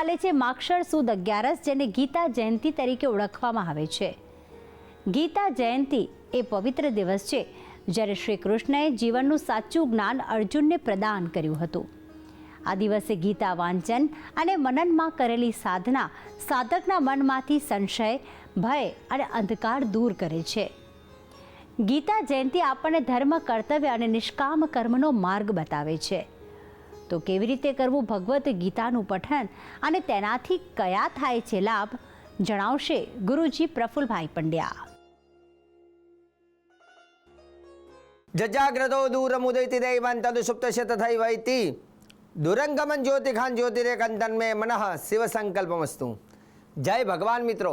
આવતીકાલે છે માક્ષર સુદ અગિયારસ, જેને ગીતા જયંતિ તરીકે ઓળખવામાં આવે છે. ગીતા જયંતિ એ પવિત્ર દિવસ છે, જ્યારે શ્રી કૃષ્ણએ જીવનનું સાચું જ્ઞાન અર્જુનને પ્રદાન કર્યું હતું. આ દિવસે ગીતા વાંચન અને મનનમાં કરેલી સાધના સાધકના મનમાંથી સંશય, ભય અને અંધકાર દૂર કરે છે. ગીતા જયંતિ આપણને ધર્મ, કર્તવ્ય અને નિષ્કામ કર્મનો માર્ગ બતાવે છે. તો કેવી રીતે કરવું ભગવદ્ ગીતાનું પઠન અને તેનાથી કયા થાય છે લાભ જણાવશે ગુરુજી પ્રફુલભાઈ પંડ્યા. જજાગ્રતો દૂરમુદૈતિ દૈવાન તદુ સુપ્તસ્ય તથૈવૈતિ દુરંગમન જ્યોતિખાન જ્યોતિરેકંતન મે મનઃ શિવ સંકલ્પમસ્તુ. જય ભગવાન મિત્રો.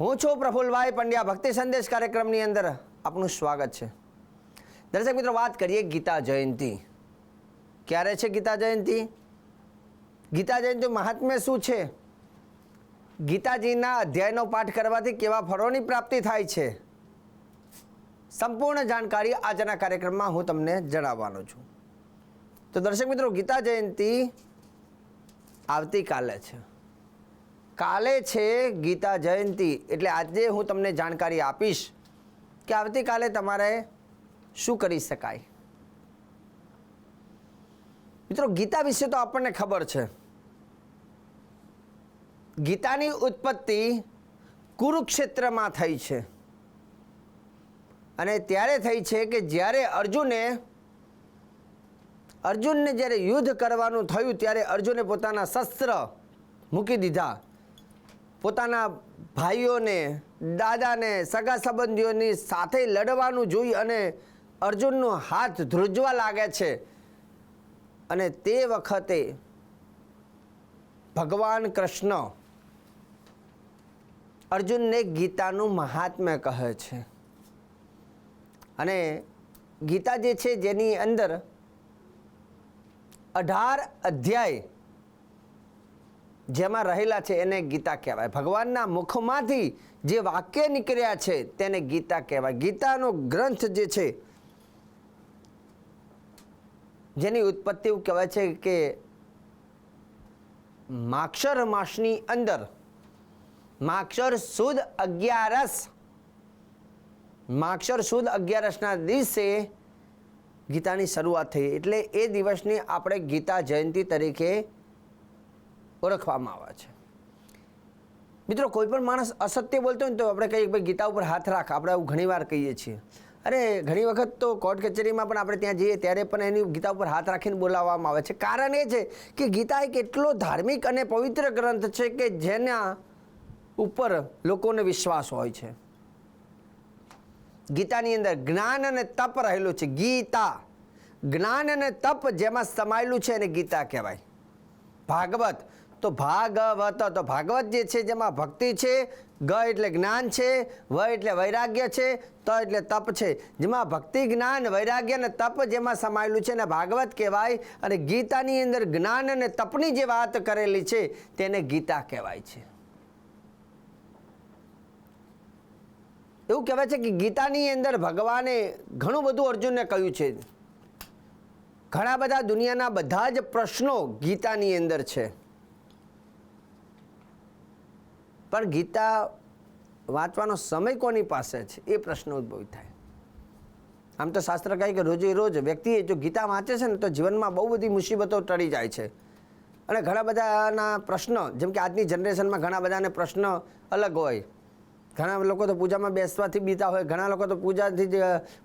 હું છું પ્રફુલભાઈ પંડ્યા. ભક્તિ સંદેશ કાર્યક્રમની અંદર આપનું સ્વાગત છે. દર્શક મિત્રો, વાત કરીએ ગીતા જયંતિ. ક્યારે છે ગીતા જયંતિ? ગીતા જયંતિ મહાત્મ્ય શું છે? ગીતાજીના અધ્યાયનો પાઠ કરવાથી કેવા ફળોની પ્રાપ્તિ થાય છે? સંપૂર્ણ જાણકારી આજના કાર્યક્રમમાં હું તમને જણાવવાનો છું. તો દર્શક મિત્રો, ગીતા જયંતિ આવતીકાલે છે. કાલે છે ગીતા જયંતિ, એટલે આજે હું તમને જાણકારી આપીશ કે આવતીકાલે તમારે શું કરી શકાય? મિત્રો, ગીતા વિશે તો આપણને ખબર છે. ગીતાની ઉત્પત્તિ કુરુક્ષેત્રમાં થઈ છે. અને ત્યારે થઈ છે કે જ્યારે અર્જુને, અર્જુનને જ્યારે યુદ્ધ કરવાનું થયું, ત્યારે અર્જુને પોતાના શસ્ત્ર મૂકી દીધા. પોતાના ભાઈઓને, દાદાને, સગા સંબંધીઓની સાથે લડવાનું જોઈ અને અર્જુનનો હાથ ધ્રુજવા લાગે છે. અને તે વખતે ભગવાન કૃષ્ણ અર્જુનને ગીતાનું મહાત્મ્ય કહે છે. અને ગીતા જે છે જેની અંદર અઢાર અધ્યાય જેમાં રહેલા છે એને ગીતા કહેવાય. ભગવાનના મુખમાંથી જે વાક્ય નીકળ્યા છે તેને ગીતા કહેવાય. ગીતાનો ગ્રંથ જે છે જેની ઉત્પત્તિ એવું કહેવાય છે કે માક્ષર માસની અંદર માક્ષર સુદ અગિયારસ, માક્ષર સુદ અગિયારસના દિવસે ગીતાની શરૂઆત થઈ. એટલે એ દિવસની આપણે ગીતા જયંતિ તરીકે ઓળખવામાં આવે છે. મિત્રો, કોઈ પણ માણસ અસત્ય બોલતો હોય ને તો આપણે કહીએ ભાઈ ગીતા ઉપર હાથ રાખ. આપણે આવું ઘણીવાર કહીએ છીએ. અરે, ઘણી વખત તો કોર્ટ કચેરીમાં પણ આપણે ત્યાં જઈએ ત્યારે પણ એની ગીતા ઉપર હાથ રાખીને બોલાવવામાં આવે છે. કારણ એ છે કે ગીતા એક એટલો ધાર્મિક અને પવિત્ર ગ્રંથ છે કે જેના ઉપર લોકોને વિશ્વાસ હોય છે. ગીતાની અંદર જ્ઞાન અને તપ રહેલું છે. ગીતા. જ્ઞાન અને તપ જેમાં સમાયેલું છે એને ગીતા કહેવાય. ભાગવત. તો ભાગવત. તો ભાગવત જે છે, જેમાં ભક્તિ છે, ગ એટલે જ્ઞાન છે, વ એટલે વૈરાગ્ય છે, ત એટલે તપ છે. જેમાં ભક્તિ, જ્ઞાન, વૈરાગ્ય અને તપ જેમાં સમાયેલું છે અને ભાગવત કહેવાય અને ગીતાની અંદર જ્ઞાન અને તપની જે વાત કરેલી છે, તેને ગીતા કહેવાય છે. એવું કહેવાય છે કે ગીતાની અંદર ભગવાને ઘણું બધું અર્જુનને કહ્યું છે. ઘણા બધા દુનિયાના બધા જ પ્રશ્નો ગીતાની અંદર છે. પણ ગીતા વાંચવાનો સમય કોની પાસે છે? એ પ્રશ્ન ઉદ્ભવ થાય. આમ તો શાસ્ત્ર કહે કે રોજે રોજ વ્યક્તિએ જો ગીતા વાંચે છે ને તો જીવનમાં બહુ બધી મુસીબતો ટળી જાય છે. અને ઘણા બધાના પ્રશ્નો, જેમ કે આજની જનરેશનમાં ઘણા બધાને પ્રશ્ન અલગ હોય. ઘણા લોકો તો પૂજામાં બેસવાથી બીતા હોય, ઘણા લોકો તો પૂજાથી જ,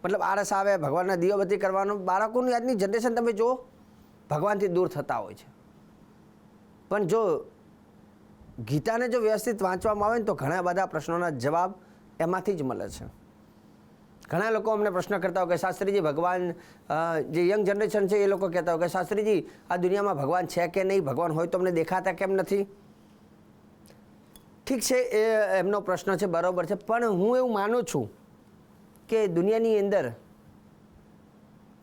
મતલબ આળસ આવે, ભગવાનના દીવાબત્તી કરવાનું. બાળકોની આજની જનરેશન તમે જો ભગવાનથી દૂર થતા હોય છે. પણ જો ગીતાને જો વ્યવસ્થિત વાંચવામાં આવે ને તો ઘણા બધા પ્રશ્નોના જવાબ એમાંથી જ મળે છે. ઘણા લોકો અમને પ્રશ્ન કરતા હોય કે, શાસ્ત્રીજી, ભગવાન જે યંગ જનરેશન છે એ લોકો કહેતા હોય કે, શાસ્ત્રીજી, આ દુનિયામાં ભગવાન છે કે નહીં? ભગવાન હોય તો અમને દેખાતા કેમ નથી? ઠીક છે, એ એમનો પ્રશ્ન છે, બરાબર છે, પણ હું એવું માનું છું કે દુનિયાની અંદર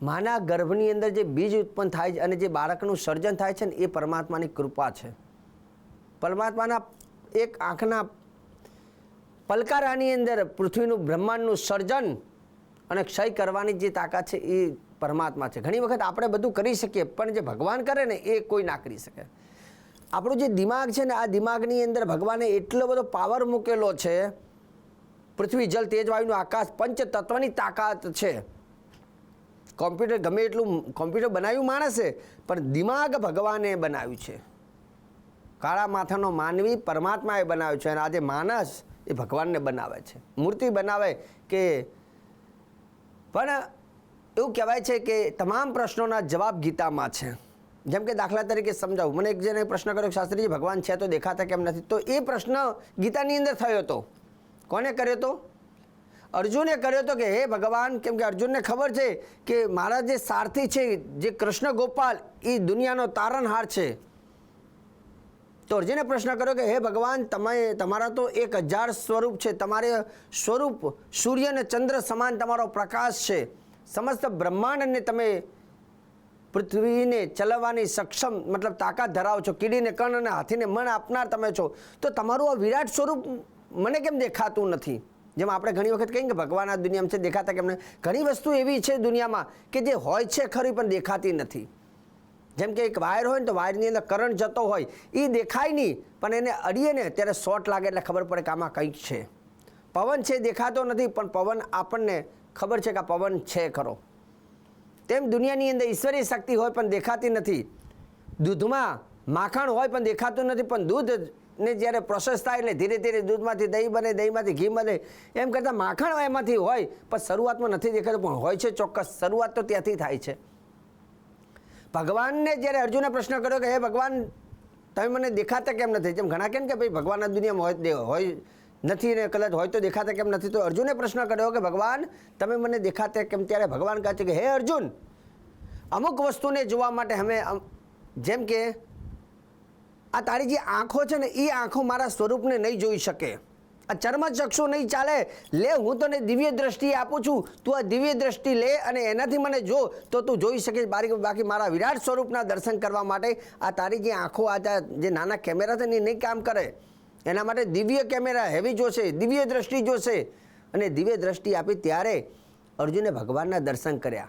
માના ગર્ભની અંદર જે બીજ ઉત્પન્ન થાય છે અને જે બાળકનું સર્જન થાય છે ને એ પરમાત્માની કૃપા છે. પરમાત્માના એક આંખના પલકારાની અંદર પૃથ્વીનું બ્રહ્માંડનું સર્જન અને ક્ષય કરવાની જે તાકાત છે એ પરમાત્મા છે. ઘણી વખત આપણે બધું કરી શકીએ, પણ જે ભગવાન કરે ને એ કોઈ ના કરી શકે. આપણું જે દિમાગ છે ને, આ દિમાગની અંદર ભગવાને એટલો બધો પાવર મૂકેલો છે, પૃથ્વી, જલ, તેજ, વાયુનું આકાશ, પંચ તત્વની તાકાત છે. કોમ્પ્યુટર ગમે એટલું, કોમ્પ્યુટર બનાવ્યું માણસે, પણ દિમાગ ભગવાને બનાવ્યું છે. કાળા માથાનો માનવી પરમાત્માએ બનાવ્યો છે અને આજે માણસ એ ભગવાનને બનાવે છે. મૂર્તિ બનાવે કે પણ એવું કહેવાય છે કે તમામ પ્રશ્નોના જવાબ ગીતામાં છે. જેમ કે દાખલા તરીકે સમજાવું. મને એક જેને પ્રશ્ન કર્યો શાસ્ત્રીજી, ભગવાન છે તો દેખાતા કેમ નથી? તો એ પ્રશ્ન ગીતાની અંદર થયો હતો કોને કર્યો હતો અર્જુને કર્યો હતો કે, હે ભગવાન, કેમ કે અર્જુનને ખબર છે કે મારા જે સારથી છે, જે કૃષ્ણ ગોપાલ એ દુનિયાનો તારણહાર છે. તો અર્જુને પ્રશ્ન કર્યો કે, હે ભગવાન, તમે, તમારા તો એક હજાર સ્વરૂપ છે. તમારે સ્વરૂપ સૂર્ય અને ચંદ્ર સમાન તમારો પ્રકાશ છે. સમસ્ત બ્રહ્માંડને તમે પૃથ્વીને ચલાવવાની સક્ષમ, મતલબ તાકાત ધરાવો છો. કીડીને, કણ અને હાથીને મન આપનાર તમે છો. તો તમારું આ વિરાટ સ્વરૂપ મને કેમ દેખાતું નથી? જેમ આપણે ઘણી વખત કહીએ કે ભગવાન આ દુનિયામાં છે, દેખાતા નથી? ઘણી વસ્તુ એવી છે દુનિયામાં કે જે હોય છે ખરી, પણ દેખાતી નથી. જેમ કે એક વાયર હોય ને તો વાયરની અંદર કરંટ જતો હોય એ દેખાય નહીં, પણ એને અડીએ ને ત્યારે શોર્ટ લાગે એટલે ખબર પડે કે આમાં કંઈક છે. પવન છે દેખાતો નથી, પણ પવન આપણને ખબર છે કે આ પવન છે ખરો. તેમ દુનિયાની અંદર ઈશ્વરીય શક્તિ હોય પણ દેખાતી નથી. દૂધમાં માખણ હોય પણ દેખાતું નથી, પણ દૂધને જ્યારે પ્રોસેસ થાય એટલે ધીરે ધીરે દૂધમાંથી દહીં બને, દહીંમાંથી ઘી બને. એમ કરતાં માખણ એમાંથી હોય, પણ શરૂઆતમાં નથી દેખાતું, પણ હોય છે ચોક્કસ. શરૂઆત તો ત્યાંથી થાય છે. ભગવાનને જ્યારે અર્જુને પ્રશ્ન કર્યો કે, હે ભગવાન, તમે મને દેખાતા કેમ નથી? જેમ ઘણા કેમ કે ભાઈ ભગવાન આ દુનિયામાં હોય હોય નથી ને કદાચ હોય તો દેખાતા કેમ નથી? તો અર્જુને પ્રશ્ન કર્યો કે, ભગવાન, તમે મને દેખાતા કેમ? ત્યારે ભગવાન કહે છે કે, હે અર્જુન, અમુક વસ્તુને જોવા માટે અમે જેમ કે આ તારી જે આંખો છે ને એ આંખો મારા સ્વરૂપને નહીં જોઈ શકે. આ ચર્મચક્ષુ નહીં ચાલે. લે, હું તને દિવ્ય દ્રષ્ટિ આપું છું. તું આ દિવ્ય દ્રષ્ટિ લે અને એનાથી મને જો, તો તું જોઈ શકીશ બાકી બાકી મારા વિરાટ સ્વરૂપના દર્શન કરવા માટે આ તારી જે આંખો, આ જે નાના કેમેરા છે ને નહીં કામ કરે. એના માટે દિવ્ય કેમેરા હેવી જોશે, દિવ્ય દ્રષ્ટિ જોશે. અને દિવ્ય દ્રષ્ટિ આપી ત્યારે અર્જુને ભગવાનના દર્શન કર્યા.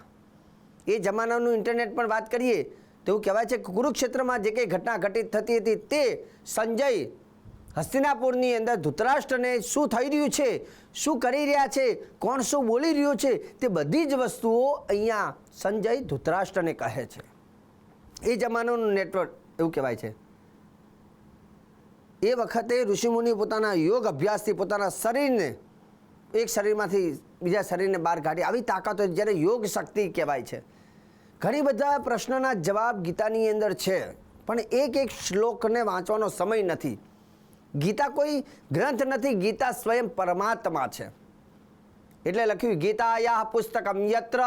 એ જમાનાનું ઇન્ટરનેટ પણ વાત કરીએ, તો એવું કહેવાય છે કે કુરુક્ષેત્રમાં જે કંઈ ઘટના ઘટિત થતી હતી તે સંજય હસ્તિનાપુરની અંદર ધૃતરાષ્ટ્રને શું થઈ રહ્યું છે? શું કરી રહ્યા છે? કોણ શું બોલી રહ્યું છે? તે બધી જ વસ્તુઓ અહીંયા સંજય ધૃતરાષ્ટ્રને કહે છે. એ જમાનાનું નેટવર્ક એવું કહેવાય છે. એ વખતે ઋષિમુનિ પોતાના યોગ અભ્યાસથી પોતાના શરીરને, એક શરીરમાંથી બીજા શરીરને બહાર કાઢી આવી તાકાતો જ્યારે યોગ શક્તિ કહેવાય છે. ઘણી બધા પ્રશ્નના જવાબ ગીતાની અંદર છે, પણ એક એક શ્લોકને વાંચવાનો સમય નથી. ગીતા કોઈ ગ્રંથ નથી, ગીતા સ્વયં પરમાત્મા છે. એટલે લખ્યું ગીતાયા પુસ્તકમ યત્ર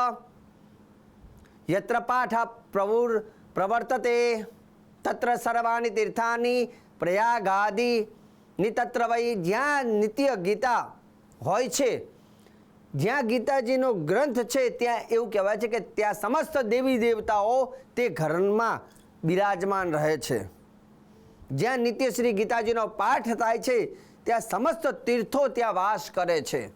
યત્ર પાઠ પ્રવુર, પ્રવર્તતે, તત્ર સર્વાણી તીર્થાની પ્રયાગાદી, નિતત્ર વૈ જ્યાં નિત્ય ગીતા હોય છે, જ્યાં ગીતાજીનો ગ્રંથ છે, ત્યાં એવું કહેવાય છે કે ત્યાં સમસ્ત દેવી દેવતાઓ તે ઘરમાં બિરાજમાન રહે છે. જ્યાં નિત્યશ્રી ગીતાજીનો પાઠ થાય છે, ત્યાં સમસ્ત તીર્થો ત્યાં વાસ કરે છે.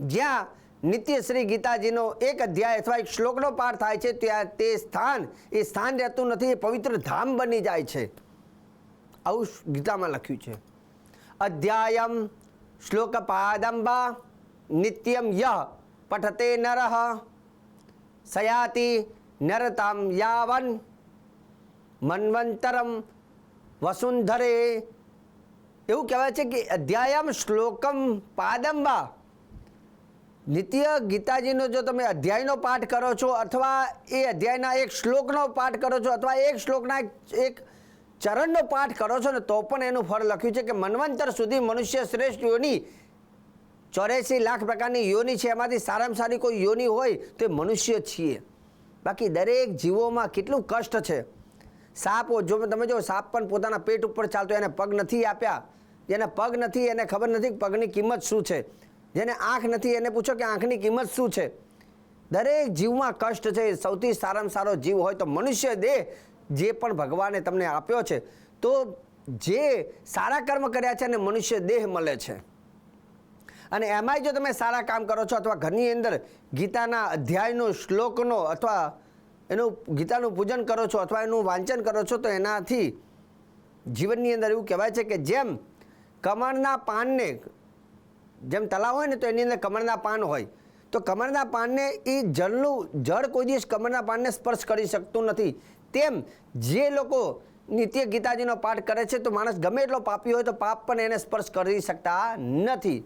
જ્યાં નિત્યશ્રી ગીતાજીનો એક અધ્યાય અથવા એક શ્લોકનો પાઠ થાય છે, ત્યાં તે સ્થાન, એ સ્થાન રહેતું નથી, એ પવિત્ર ધામ બની જાય છે. આવું ગીતામાં લખ્યું છે. અધ્યાયમ શ્લોકપાદંબા નિત્યમ યહ પઠતે નરહ સયાતિ નરતામ યાવન મન્વંતરમ વસુંધરે. એવું કહેવાય છે કે અધ્યાયમ શ્લોકમ પાદંબા નિત્ય ગીતાજીનો જો તમે અધ્યાયનો પાઠ કરો છો અથવા એ અધ્યાયના એક શ્લોકનો પાઠ કરો છો અથવા એક શ્લોકના એક- ચરણનો પાઠ કરો છો ને તો પણ એનું ફળ લખ્યું છે કે મન્વંતર સુધી મનુષ્ય શ્રેષ્ઠ યોની ચોર્યાસી લાખ પ્રકારની યોની છે. એમાંથી સારામાં સારી કોઈ યોની હોય તો એ મનુષ્ય છીએ. બાકી દરેક જીવોમાં કેટલું કષ્ટ છે? સાપ જો તમે જો સાપ પણ પોતાના પેટ ઉપર ચાલતો એને પગ નથી આપ્યા. જેને પગ નથી, એને ખબર નથી પગની કિંમત શું છે. જેને આંખ નથી, એને પૂછો કે આંખની કિંમત શું છે. દરેક જીવમાં કષ્ટ છે, સૌથી સારામાં સારો જીવ હોય તો મનુષ્ય દેહ જે પણ ભગવાને તમને આપ્યો છે, તો જે સારા કર્મ કર્યા છે અને મનુષ્ય દેહ મળે છે. અને એમાંય જો તમે સારા કામ કરો છો અથવા ઘરની અંદર ગીતાના અધ્યાયનો શ્લોકનો અથવા એનું ગીતાનું પૂજન કરો છો અથવા એનું વાંચન કરો છો તો એનાથી જીવનની અંદર એવું કહેવાય છે કે જેમ કમળના પાનને જેમ તલાવ હોય ને તો એની અંદર કમળના પાન હોય. તો કમળના પાનને એ જળનું જળ કોઈ દિવસ કમળના પાનને સ્પર્શ કરી શકતું નથી. તેમ જે લોકો નિત્ય ગીતાજીનો પાઠ કરે છે તો માણસ ગમે એટલો પાપી હોય તો પાપ પણ એને સ્પર્શ કરી શકતા નથી.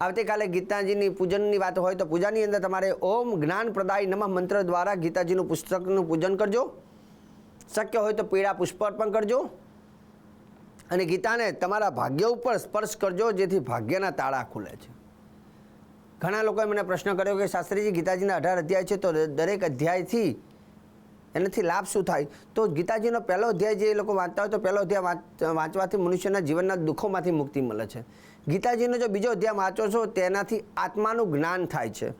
આવતીકાલે ગીતાજીની પૂજનની વાત હોય તો પૂજાની અંદર તમારે ઓમ જ્ઞાન પ્રદાય નમઃ મંત્ર દ્વારા ગીતાજીનું પુસ્તકનું પૂજન કરજો. શક્ય હોય તો પીળા પુષ્પ અર્પણ કરજો. અને ગીતાને તમારા ભાગ્ય ઉપર સ્પર્શ કરજો, જેથી ભાગ્યના તાળા ખુલે છે. ઘણા લોકોએ મને પ્રશ્ન કર્યો કે શાસ્ત્રીજી ગીતાજીના અઢાર અધ્યાય છે તો દરેક અધ્યાયથી એનાથી લાભ શું થાય? તો ગીતાજીનો પહેલો અધ્યાય જે એ લોકો વાંચતા હોય તો પહેલો અધ્યાય વાંચ- વાંચવાથી મનુષ્યના જીવનના દુઃખોમાંથી મુક્તિ મળે છે. ગીતાજીનો જો બીજો અધ્યાય વાંચો છો, તેનાથી આત્માનું જ્ઞાન થાય છે.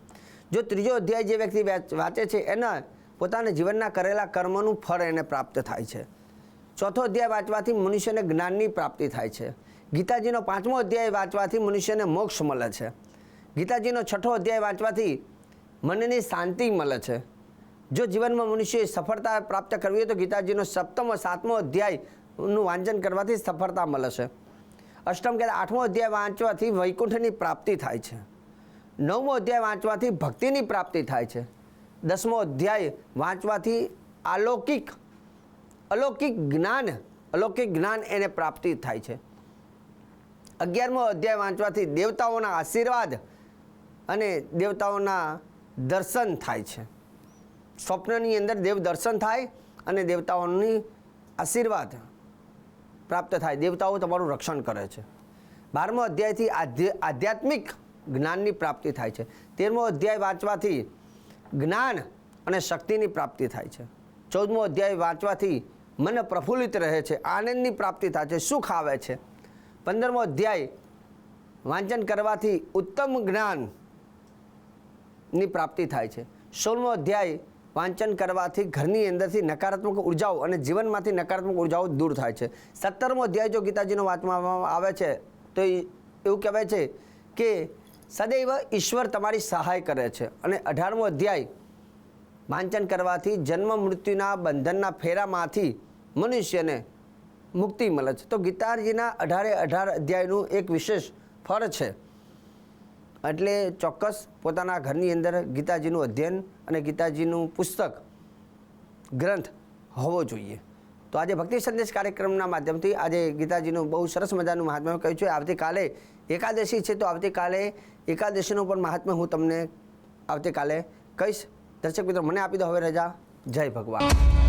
જો ત્રીજો અધ્યાય જે વ્યક્તિ વાંચે છે, એના પોતાના જીવનના કરેલા કર્મનું ફળ એને પ્રાપ્ત થાય છે. ચોથો અધ્યાય વાંચવાથી મનુષ્યને જ્ઞાનની પ્રાપ્તિ થાય છે. ગીતાજીનો પાંચમો અધ્યાય વાંચવાથી મનુષ્યને મોક્ષ મળે છે. ગીતાજીનો છઠ્ઠો અધ્યાય વાંચવાથી મનની શાંતિ મળે છે. જો જીવનમાં મનુષ્યએ સફળતા પ્રાપ્ત કરવી હોય તો ગીતાજીનો સપ્તમો, સાતમો અધ્યાયનું વાંચન કરવાથી સફળતા મળે છે. અષ્ટમ કે આઠમો અધ્યાય વાંચવાથી વૈકુંઠની પ્રાપ્તિ થાય છે. નવમો અધ્યાય વાંચવાથી ભક્તિની પ્રાપ્તિ થાય છે. દસમો અધ્યાય વાંચવાથી અલૌકિક અલૌકિક જ્ઞાન અલૌકિક જ્ઞાન એને પ્રાપ્તિ થાય છે. અગિયારમો અધ્યાય વાંચવાથી દેવતાઓના આશીર્વાદ અને દેવતાઓના દર્શન થાય છે. સ્વપ્નની અંદર દેવ દર્શન થાય અને દેવતાઓની આશીર્વાદ પ્રાપ્ત થાય. દેવતાઓ તમારું રક્ષણ કરે છે. બારમો અધ્યાયથી આધ્ય, આધ્યાત્મિક જ્ઞાનની પ્રાપ્તિ થાય છે. તેરમો અધ્યાય વાંચવાથી જ્ઞાન અને શક્તિની પ્રાપ્તિ થાય છે. ચૌદમો અધ્યાય વાંચવાથી મન પ્રફુલ્લિત રહે છે, આનંદની પ્રાપ્તિ થાય છે, સુખ આવે છે. પંદરમો અધ્યાય વાંચન કરવાથી ઉત્તમ જ્ઞાનની પ્રાપ્તિ થાય છે. સોળમો અધ્યાય વાંચન કરવાથી ઘરની અંદરથી નકારાત્મક ઉર્જાઓ અને જીવનમાંથી નકારાત્મક ઉર્જાઓ દૂર થાય છે. સત્તરમો અધ્યાય જો ગીતાજીનો વાંચવામાં આવે છે, તો એવું કહેવાય છે કે સદૈવ ઈશ્વર તમારી સહાય કરે છે. અને અઢારમો અધ્યાય, વાંચન કરવાથી જન્મ મૃત્યુના બંધનના ફેરામાંથી મનુષ્યને મુક્તિ મળે છે. તો ગીતાજીના અઢારે અઢાર અધ્યાયનું એક વિશેષ ફળ છે. એટલે ચોક્કસ પોતાના ઘરની અંદર ગીતાજીનું અધ્યયન અને ગીતાજીનું પુસ્તક ગ્રંથ હોવો જોઈએ. તો આજે ભક્તિ સંદેશ કાર્યક્રમના માધ્યમથી આજે ગીતાજીનું બહુ સરસ મજાનું મહાત્મ્ય કહ્યું છે. આવતીકાલે એકાદશી છે તો આવતીકાલે એકાદશીનું પણ મહાત્મ્ય હું તમને આવતીકાલે કહીશ. દર્શક મિત્રો, મને આપી દો હવે રજા. જય ભગવાન.